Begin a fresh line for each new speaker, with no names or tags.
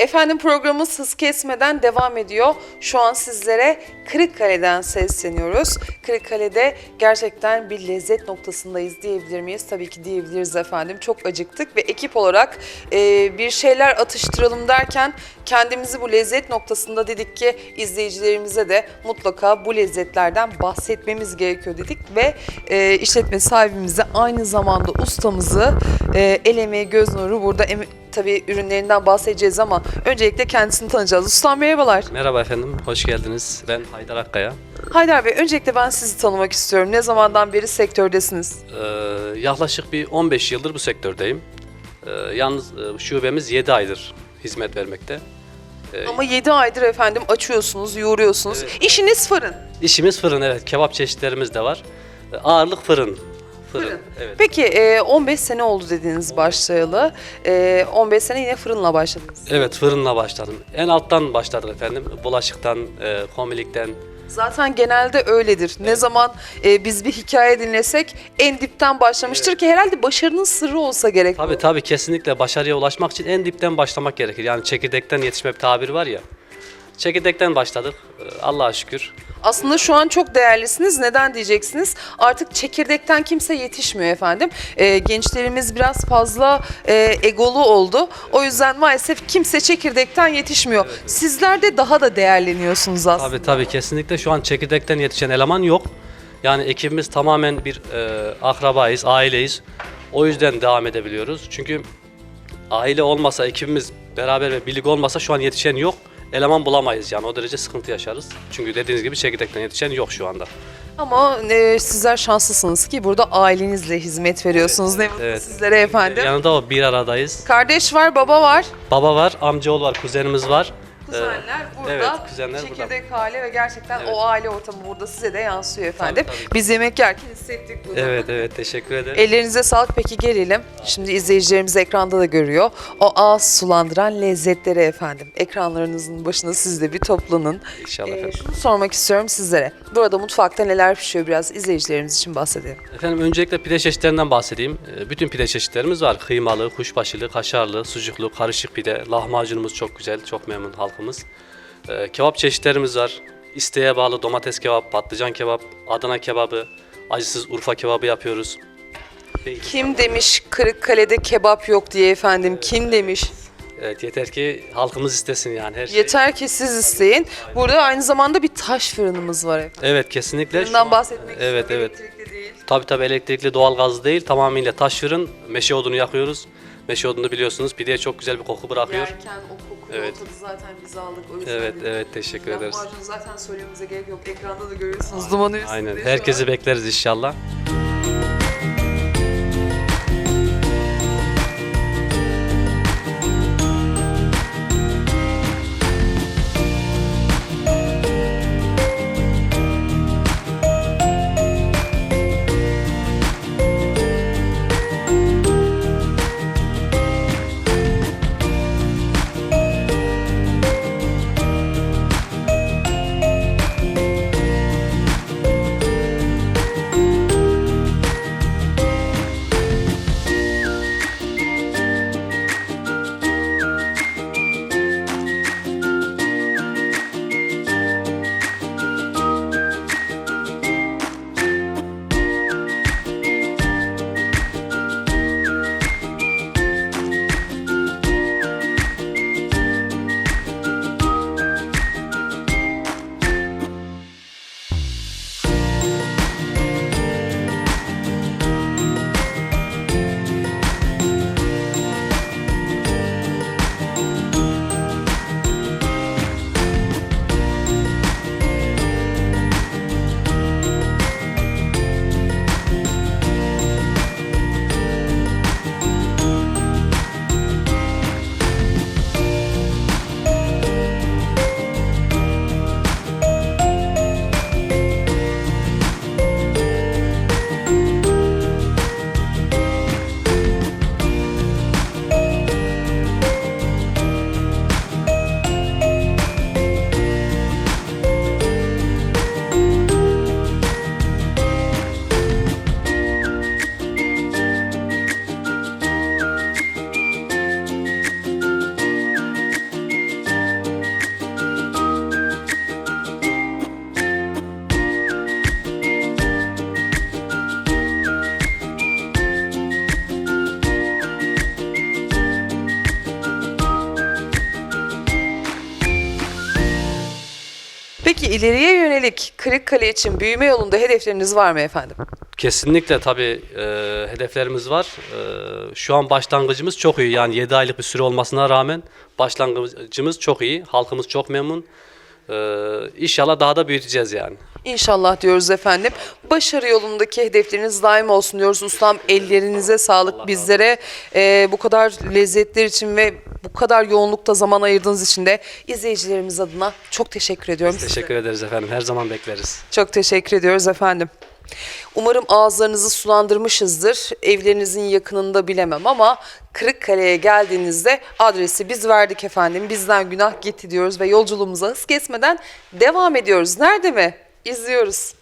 Efendim programımız hız kesmeden devam ediyor. Şu an sizlere Kırıkkale'den sesleniyoruz. Kırıkkale'de gerçekten bir lezzet noktasındayız diyebilir miyiz? Tabii ki diyebiliriz efendim. Çok acıktık ve ekip olarak e, bir şeyler atıştıralım derken kendimizi bu lezzet noktasında dedik ki izleyicilerimize de mutlaka bu lezzetlerden bahsetmemiz gerekiyor dedik ve e, işletme sahibimize aynı zamanda ustamızı e, el emeği göz nuru burada em- tabii ürünlerinden bahsedeceğiz ama öncelikle kendisini tanıyacağız. Ustam merhabalar.
Merhaba efendim, hoş geldiniz. Ben Haydar Akkaya.
Haydar Bey öncelikle ben sizi tanımak istiyorum. Ne zamandan beri sektördesiniz?
Ee, yaklaşık bir 15 yıldır bu sektördeyim. Ee, yalnız e, şubemiz 7 aydır hizmet vermekte. Ee,
Ama 7 aydır efendim açıyorsunuz, yoğuruyorsunuz.
Evet.
İşiniz fırın.
İşimiz fırın, evet. Kebap çeşitlerimiz de var. Ee, ağırlık fırın. Fırın,
Fırın.
evet.
Peki e, 15 sene oldu dediniz başlayalı. E, 15 sene yine fırınla başladınız.
Evet, fırınla başladım. En alttan başladık efendim. Bulaşıktan, e, komilikten.
Zaten genelde öyledir. Ne zaman e, biz bir hikaye dinlesek en dipten başlamıştır ki herhalde başarının sırrı olsa gerek. bu.
Tabii tabii kesinlikle başarıya ulaşmak için en dipten başlamak gerekir. Yani çekirdekten yetişme bir tabir var ya. Çekirdekten başladık. Ee, Allah'a şükür.
Aslında şu an çok değerlisiniz. Neden diyeceksiniz? Artık çekirdekten kimse yetişmiyor efendim. Ee, gençlerimiz biraz fazla e, egolu oldu. O yüzden maalesef kimse çekirdekten yetişmiyor. Sizler de daha da değerleniyorsunuz aslında.
Tabii tabii kesinlikle şu an çekirdekten yetişen eleman yok. Yani ekibimiz tamamen bir e, akrabayız, aileyiz. O yüzden devam edebiliyoruz. Çünkü aile olmasa, ekibimiz beraber ve birlik olmasa şu an yetişen yok. Eleman bulamayız yani o derece sıkıntı yaşarız. Çünkü dediğiniz gibi çekirdekten yetişen yok şu anda.
Ama e, sizler şanslısınız ki burada ailenizle hizmet veriyorsunuz. ne mutlu
evet.
sizlere efendim.
Yanında o bir aradayız.
Kardeş var, baba var.
Baba var, amcaoğlu var, kuzenimiz var.
Kuzenler burada.
evet, kuzenler burada.
çekirdek hali ve gerçekten
Evet.
o aile ortamı burada size de yansıyor efendim.
tabii.
Biz yemek yerken hissettik bunu.
Evet evet teşekkür ederim.
Ellerinize sağlık peki gelelim. Şimdi izleyicilerimiz ekranda da görüyor. O ağız sulandıran lezzetleri efendim. Ekranlarınızın başına siz de bir toplanın.
İnşallah
Ee,
efendim.
şunu sormak istiyorum sizlere. Burada mutfakta neler pişiyor biraz izleyicilerimiz için bahsedelim.
Efendim öncelikle pide çeşitlerinden bahsedeyim. Ee, Bütün pide çeşitlerimiz var. Kıymalı, kuşbaşılı, kaşarlı, sucuklu, karışık pide. Lahmacunumuz çok güzel, çok memnun halkımız. Ee, Kebap çeşitlerimiz var. İsteğe bağlı domates kebap, patlıcan kebap, Adana kebabı, acısız Urfa kebabı yapıyoruz.
Kim demiş Kırıkkale'de kebap yok diye efendim? Kim demiş?
Evet yeter ki halkımız istesin yani her şey.
Yeter ki siz isteyin. Burada aynı zamanda bir taş fırınımız var efendim.
Evet kesinlikle. Şu
Fırından
an-
bahsetmek
Evet
istiyorum.
evet.
Elektrikli değil.
Tabii tabii elektrikli doğal gaz değil tamamıyla taş fırın. Meşe odunu yakıyoruz. Meşe odunu biliyorsunuz pideye çok güzel bir koku bırakıyor.
Yerken o
Evet.
o tadı zaten biz aldık. O yüzden
Evet evet teşekkür ederiz.
Lahmacun zaten söylememize gerek yok. Ekranda da görüyorsunuz dumanı üstünde
Aynen.
şu
Herkesi bekleriz inşallah.
Peki ileriye yönelik Kırıkkale için büyüme yolunda hedefleriniz var mı efendim?
Kesinlikle tabii e, hedeflerimiz var. E, şu an başlangıcımız çok iyi. Yani 7 aylık bir süre olmasına rağmen başlangıcımız çok iyi. Halkımız çok memnun. E, inşallah daha da büyüteceğiz yani.
İnşallah diyoruz efendim. Başarı yolundaki hedefleriniz daim olsun diyoruz. Ustam ellerinize sağlık bizlere e, bu kadar lezzetler için ve bu kadar yoğunlukta zaman ayırdığınız için de izleyicilerimiz adına çok teşekkür ediyorum. size.
Teşekkür ederiz efendim. Her zaman bekleriz.
Çok teşekkür ediyoruz efendim. Umarım ağızlarınızı sulandırmışızdır. Evlerinizin yakınında bilemem ama Kırıkkale'ye geldiğinizde adresi biz verdik efendim. Bizden günah gitti diyoruz ve yolculuğumuza hız kesmeden devam ediyoruz. Nerede mi? İzliyoruz.